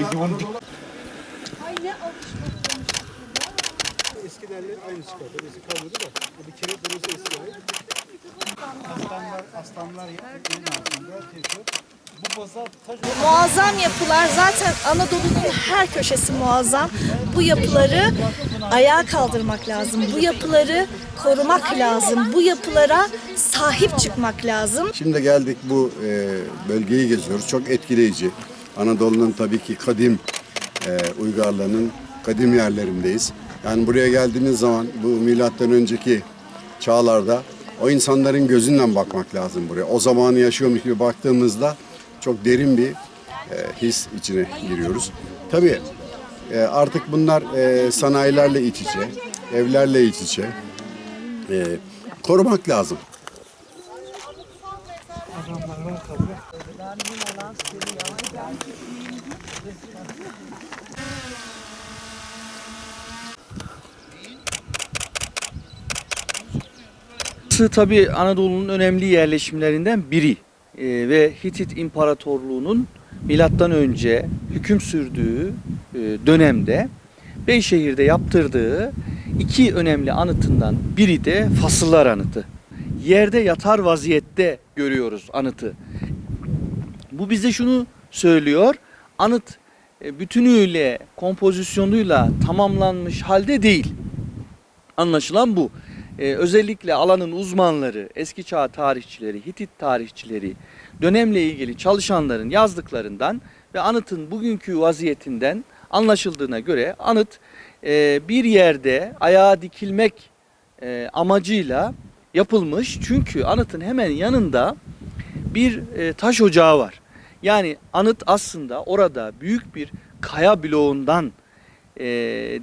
Peki bunu Ay ne alışmak Eskilerle aynı çıkardı. Birisi kalmadı da. Bir kere burası eski ait. Aslanlar, aslanlar yerin altında tekrar. Bu baza taş Muazzam yapılar zaten Anadolu'nun her köşesi muazzam. Bu yapıları ayağa kaldırmak lazım. Bu yapıları korumak lazım. Bu yapılara sahip çıkmak lazım. Şimdi geldik bu e, bölgeyi geziyoruz. Çok etkileyici. Anadolu'nun tabii ki kadim e, uygarlığının kadim yerlerindeyiz. Yani buraya geldiğimiz zaman bu milattan önceki çağlarda o insanların gözünden bakmak lazım buraya. O zamanı yaşıyormuş gibi baktığımızda çok derin bir e, his içine giriyoruz. Tabii e, artık bunlar e, sanayilerle iç içe, evlerle iç içe. E, korumak lazım. Burası tabii Anadolu'nun önemli yerleşimlerinden biri Ee, ve Hitit İmparatorluğu'nun milattan önce hüküm sürdüğü e, dönemde Beyşehir'de yaptırdığı iki önemli anıtından biri de Fasıllar Anıtı. Yerde yatar vaziyette görüyoruz anıtı. Bu bize şunu söylüyor. Anıt e, bütünüyle, kompozisyonuyla tamamlanmış halde değil. Anlaşılan bu. Ee, özellikle alanın uzmanları, eski çağ tarihçileri, Hitit tarihçileri, dönemle ilgili çalışanların yazdıklarından ve anıtın bugünkü vaziyetinden anlaşıldığına göre anıt e, bir yerde ayağa dikilmek e, amacıyla yapılmış. Çünkü anıtın hemen yanında bir e, taş ocağı var. Yani anıt aslında orada büyük bir kaya bloğundan e,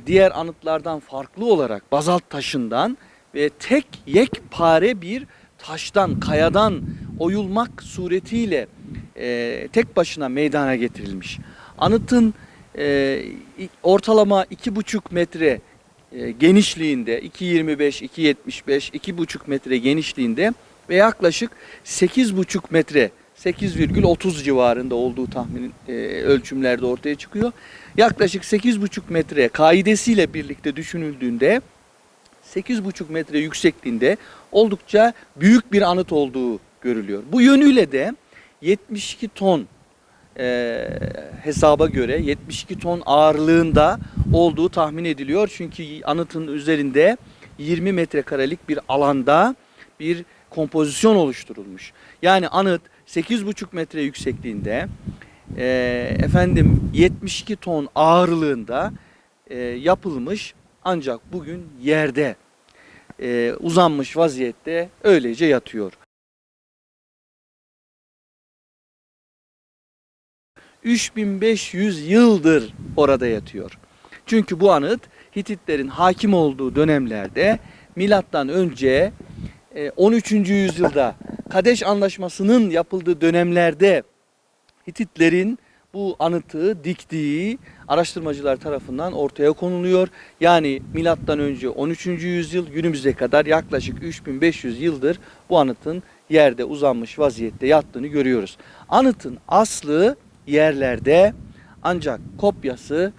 diğer anıtlardan farklı olarak bazalt taşından ve tek yekpare bir taştan, kayadan oyulmak suretiyle e, tek başına meydana getirilmiş. Anıtın e, ortalama iki buçuk metre e, genişliğinde 2.25, 2.75, iki buçuk metre genişliğinde ve yaklaşık 8,5 metre 8,30 civarında olduğu tahmin e, ölçümlerde ortaya çıkıyor. Yaklaşık 8,5 metre kaidesiyle birlikte düşünüldüğünde 8,5 metre yüksekliğinde oldukça büyük bir anıt olduğu görülüyor. Bu yönüyle de 72 ton e, hesaba göre 72 ton ağırlığında olduğu tahmin ediliyor. Çünkü anıtın üzerinde 20 metrekarelik bir alanda bir kompozisyon oluşturulmuş. Yani anıt 8,5 metre yüksekliğinde e, efendim 72 ton ağırlığında e, yapılmış ancak bugün yerde e, uzanmış vaziyette öylece yatıyor. 3500 yıldır orada yatıyor. Çünkü bu anıt Hititlerin hakim olduğu dönemlerde milattan önce 13. yüzyılda Kadeş Anlaşması'nın yapıldığı dönemlerde Hititlerin bu anıtı diktiği araştırmacılar tarafından ortaya konuluyor. Yani milattan önce 13. yüzyıl günümüze kadar yaklaşık 3500 yıldır bu anıtın yerde uzanmış vaziyette yattığını görüyoruz. Anıtın aslı yerlerde ancak kopyası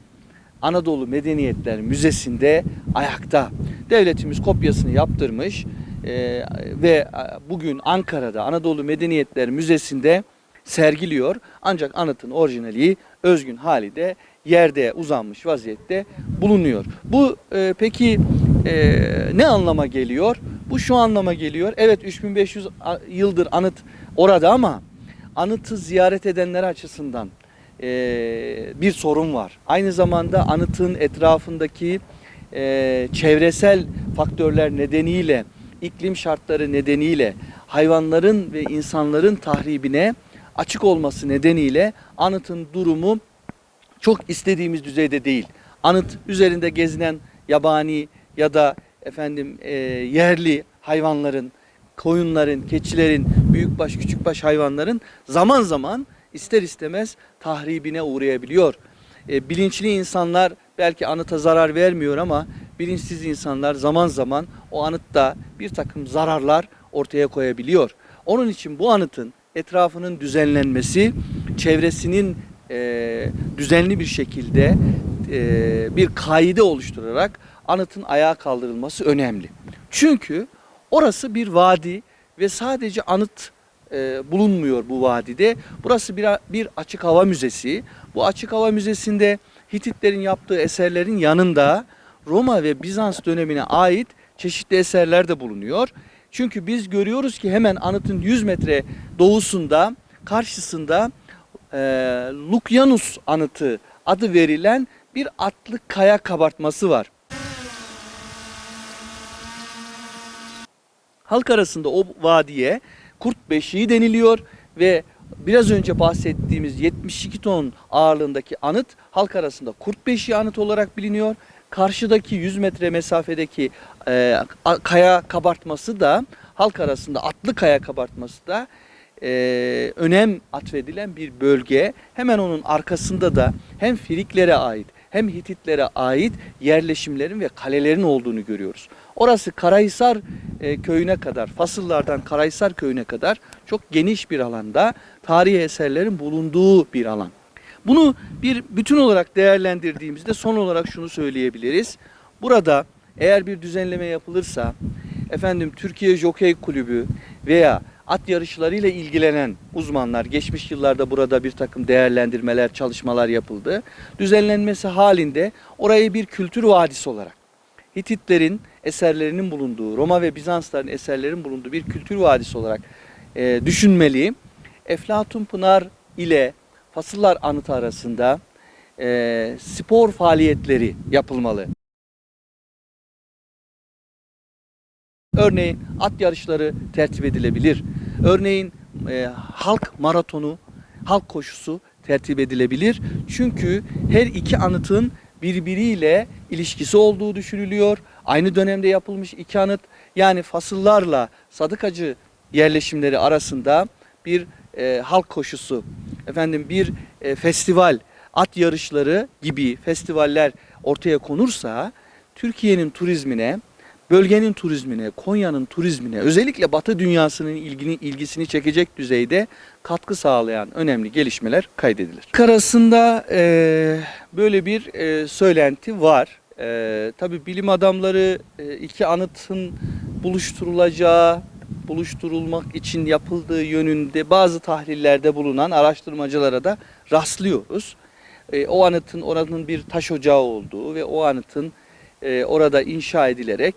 Anadolu Medeniyetler Müzesi'nde ayakta. Devletimiz kopyasını yaptırmış e, ve e, bugün Ankara'da Anadolu Medeniyetler Müzesi'nde sergiliyor. Ancak anıtın orijinali özgün hali de yerde uzanmış vaziyette bulunuyor. Bu e, peki e, ne anlama geliyor? Bu şu anlama geliyor. Evet 3500 a- yıldır anıt orada ama anıtı ziyaret edenler açısından e, bir sorun var. Aynı zamanda anıtın etrafındaki e, çevresel faktörler nedeniyle, iklim şartları nedeniyle hayvanların ve insanların tahribine açık olması nedeniyle anıtın durumu çok istediğimiz düzeyde değil. Anıt üzerinde gezinen yabani ya da efendim e, yerli hayvanların, koyunların, keçilerin, büyükbaş, küçükbaş hayvanların zaman zaman ister istemez tahribine uğrayabiliyor. E, bilinçli insanlar belki anıta zarar vermiyor ama bilinçsiz insanlar zaman zaman o anıtta bir takım zararlar ortaya koyabiliyor. Onun için bu anıtın etrafının düzenlenmesi, çevresinin e, düzenli bir şekilde e, bir kaide oluşturarak anıtın ayağa kaldırılması önemli. Çünkü orası bir vadi ve sadece anıt e, bulunmuyor bu vadide. Burası bir, bir açık hava müzesi. Bu açık hava müzesinde Hititlerin yaptığı eserlerin yanında Roma ve Bizans dönemine ait çeşitli eserler de bulunuyor. Çünkü biz görüyoruz ki hemen anıtın 100 metre doğusunda karşısında e, Lukyanus anıtı adı verilen bir atlı kaya kabartması var. Halk arasında o vadiye kurt beşiği deniliyor ve biraz önce bahsettiğimiz 72 ton ağırlığındaki anıt halk arasında kurt beşiği anıt olarak biliniyor. Karşıdaki 100 metre mesafedeki e, kaya kabartması da halk arasında atlı kaya kabartması da e, önem atfedilen bir bölge. Hemen onun arkasında da hem Firiklere ait hem Hititlere ait yerleşimlerin ve kalelerin olduğunu görüyoruz. Orası Karahisar e, köyüne kadar, Fasıllardan Karahisar köyüne kadar çok geniş bir alanda tarihi eserlerin bulunduğu bir alan. Bunu bir bütün olarak değerlendirdiğimizde son olarak şunu söyleyebiliriz. Burada eğer bir düzenleme yapılırsa efendim Türkiye Jokey Kulübü veya at yarışlarıyla ilgilenen uzmanlar geçmiş yıllarda burada bir takım değerlendirmeler, çalışmalar yapıldı. Düzenlenmesi halinde orayı bir kültür vadisi olarak Hititlerin eserlerinin bulunduğu, Roma ve Bizansların eserlerinin bulunduğu bir kültür vadisi olarak e, düşünmeli. Eflatun Pınar ile Fasıllar Anıtı arasında e, spor faaliyetleri yapılmalı. Örneğin at yarışları tertip edilebilir. Örneğin e, halk maratonu, halk koşusu tertip edilebilir. Çünkü her iki anıtın birbiriyle ilişkisi olduğu düşünülüyor. Aynı dönemde yapılmış iki anıt yani fasıllarla Sadıkacı yerleşimleri arasında bir e, halk koşusu, efendim bir e, festival, at yarışları gibi festivaller ortaya konursa Türkiye'nin turizmine, bölgenin turizmine, Konya'nın turizmine, özellikle Batı dünyasının ilgini, ilgisini çekecek düzeyde katkı sağlayan önemli gelişmeler kaydedilir. Arasında e, böyle bir e, söylenti var. E, tabii bilim adamları e, iki anıtın buluşturulacağı, buluşturulmak için yapıldığı yönünde bazı tahlillerde bulunan araştırmacılara da rastlıyoruz. E, o anıtın oranın bir taş ocağı olduğu ve o anıtın e, orada inşa edilerek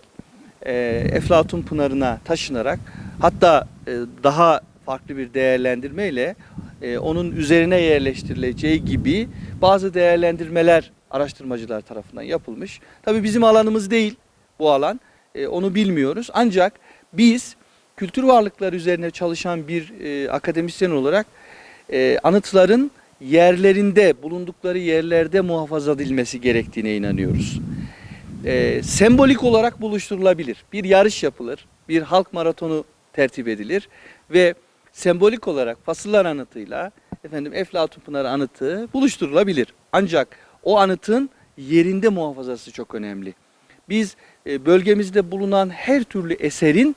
e, Eflatun Pınarı'na taşınarak hatta e, daha farklı bir değerlendirmeyle e, onun üzerine yerleştirileceği gibi bazı değerlendirmeler araştırmacılar tarafından yapılmış. Tabii bizim alanımız değil bu alan. E, onu bilmiyoruz. Ancak biz kültür varlıkları üzerine çalışan bir e, akademisyen olarak e, anıtların yerlerinde, bulundukları yerlerde muhafaza edilmesi gerektiğine inanıyoruz. E, sembolik olarak buluşturulabilir. Bir yarış yapılır, bir halk maratonu tertip edilir ve sembolik olarak Fasıllar Anıtı'yla efendim Eflatun Pınarı Anıtı buluşturulabilir. Ancak o anıtın yerinde muhafazası çok önemli. Biz e, bölgemizde bulunan her türlü eserin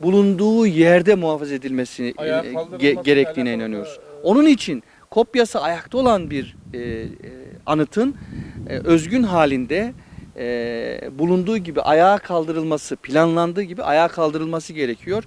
bulunduğu yerde muhafaza edilmesini e, ge- gerektiğine inanıyoruz. Onun için kopyası ayakta olan bir e, e, anıtın e, özgün halinde e, bulunduğu gibi ayağa kaldırılması, planlandığı gibi ayağa kaldırılması gerekiyor.